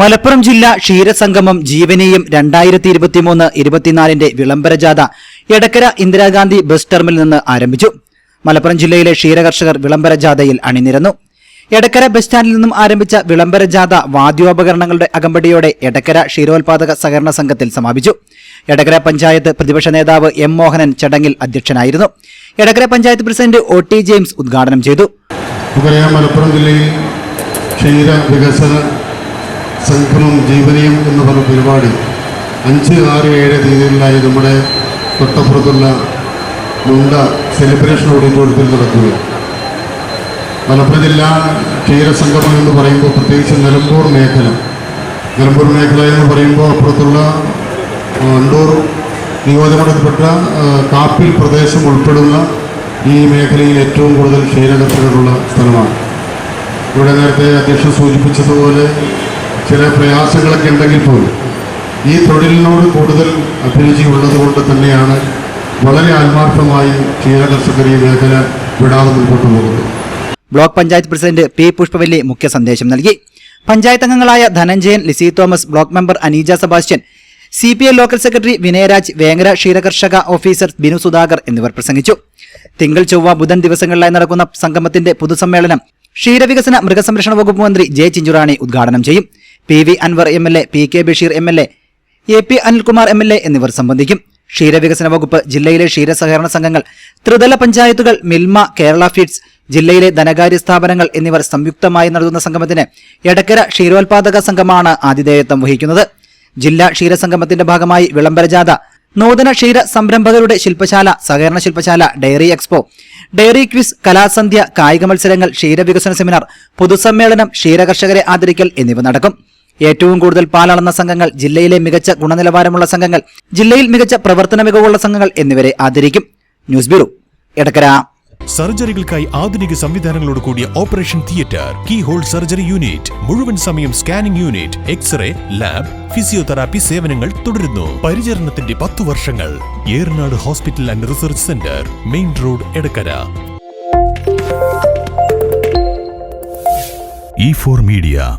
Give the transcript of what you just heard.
മലപ്പുറം ജില്ലാ ക്ഷീരസംഗമം ജീവനീയം രണ്ടായിരത്തി ഇരുപത്തിമൂന്ന് ഇരുപത്തിനാലിന്റെ വിളംബര ജാഥ എടക്കര ഇന്ദിരാഗാന്ധി ബസ് ടെർമിനൽ നിന്ന് ആരംഭിച്ചു. മലപ്പുറം ജില്ലയിലെ ക്ഷീരകർഷകർ വിളംബര ജാഥയിൽ അണിനിരന്നു. എടക്കര ബസ് സ്റ്റാൻഡിൽ നിന്നും ആരംഭിച്ച വിളംബര ജാഥ വാദ്യോപകരണങ്ങളുടെ അകമ്പടിയോടെ എടക്കര ക്ഷീരോത്പാദക സഹകരണ സംഘത്തിൽ സമാപിച്ചു. എടക്കര പഞ്ചായത്ത് പ്രതിപക്ഷ നേതാവ് എം മോഹനൻ ചടങ്ങിൽ അധ്യക്ഷനായിരുന്നു. Edakkara panchayat president O T James ഉദ്ഘാടനം ചെയ്തു. മലപ്പുറം ജില്ലയിൽ ക്ഷീര വികസന സംഗമം ജീവനീയം എന്ന് പറഞ്ഞ പരിപാടി അഞ്ച് ആറ് ഏഴ് തീയതികളിലായി നമ്മുടെ തൊട്ടപ്പുറത്തുള്ള മുണ്ട സെലിബ്രേഷൻ ഓഡിറ്റോറിയത്തിൽ നടക്കുക. മലപ്പുറം ജില്ലാ ക്ഷീരസംഗമം എന്ന് പറയുമ്പോൾ പ്രത്യേകിച്ച് നിലമ്പൂർ മേഖല. നിലമ്പൂർ മേഖല എന്ന് പറയുമ്പോൾ അപ്പുറത്തുള്ള അണ്ടൂർ നിയോജകമണ്ഡലത്തിൽപ്പെട്ട കാപ്പിൽ പ്രദേശം ഉൾപ്പെടുന്ന ഈ മേഖലയിൽ ഏറ്റവും കൂടുതൽ ക്ഷീരകർഷകരുള്ള സ്ഥലമാണ്. ഇവിടെ നേരത്തെ അധ്യക്ഷൻ സൂചിപ്പിച്ചതുപോലെ ചില പ്രയാസങ്ങളൊക്കെ ഉണ്ടെങ്കിൽ പോലും ഈ തൊഴിലിനോട് കൂടുതൽ അഭിരുചി ഉള്ളതുകൊണ്ട് തന്നെയാണ് വളരെ ആത്മാർത്ഥമായി ക്ഷീരകർഷകർ ഈ മേഖല വിടാതെ മുൻപോട്ട് പോകുന്നത്. Block panchayat president P Pushpavalli മുഖ്യ സന്ദേശം നൽകി. പഞ്ചായത്ത് അംഗങ്ങളായ Dhananjayan Lissy Thomas block member Aneeja Sebastian C P I local secretary Vinayaraj Vengara ക്ഷീരകർഷക officer Binu Sudhakar എന്നിവർ പ്രസംഗിച്ചു. തിങ്കൾ ചൊവ്വ ബുധൻ ദിവസങ്ങളിലായി നടക്കുന്ന സംഗമത്തിന്റെ പൊതുസമ്മേളനം ക്ഷീരവികസന മൃഗസംരക്ഷണ വകുപ്പ് മന്ത്രി ജെ ചിഞ്ചുറാണി ഉദ്ഘാടനം ചെയ്യും. P V Anvar M L A P K Basheer M L A A P Anilkumar M L A എന്നിവർ സംബന്ധിക്കും. ക്ഷീരവികസന വകുപ്പ് ജില്ലയിലെ ക്ഷീര സഹകരണ സംഘങ്ങൾ ത്രിതല പഞ്ചായത്തുകൾ മിൽമ കേരള ഫീഡ്സ് ജില്ലയിലെ ധനകാര്യ സ്ഥാപനങ്ങൾ എന്നിവർ സംയുക്തമായി നടത്തുന്ന സംഗമത്തിന് എടക്കര ക്ഷീരോത്പാദക സംഘമാണ് ആതിഥേയത്വം വഹിക്കുന്നത്. ജില്ലാ ക്ഷീരസംഗമത്തിന്റെ ഭാഗമായി വിളംബരജാഥ നൂതന ക്ഷീര സംരംഭകരുടെ ശില്പശാല സഹകരണ ശില്പശാല ഡയറി എക്സ്പോ ഡയറി ക്വിസ് കലാസന്ധ്യ കായിക മത്സരങ്ങൾ ക്ഷീരവികസന സെമിനാർ പൊതുസമ്മേളനം ക്ഷീരകർഷകരെ ആദരിക്കൽ എന്നിവ നടക്കും. ഏറ്റവും കൂടുതൽ പാലളന്ന സംഘങ്ങൾ ജില്ലയിലെ മികച്ച ഗുണനിലവാരമുള്ള സംഘങ്ങൾ ജില്ലയിൽ മികച്ച പ്രവർത്തന മികവുള്ള സംഘങ്ങൾ എന്നിവരെ ആദരിക്കും. News bureau Edakkara. സർജറികൾക്കായി ആധുനിക സംവിധാനങ്ങളോട് കൂടിയ operation theatre keyhole surgery unit മുഴുവൻ സമയം scanning unit x ray lab physiotherapy സേവനങ്ങൾ തുടരുന്നു. പരിചരണത്തിന്റെ പത്തു വർഷങ്ങൾ Eranad hospital and research centre main road Edakkara. E four media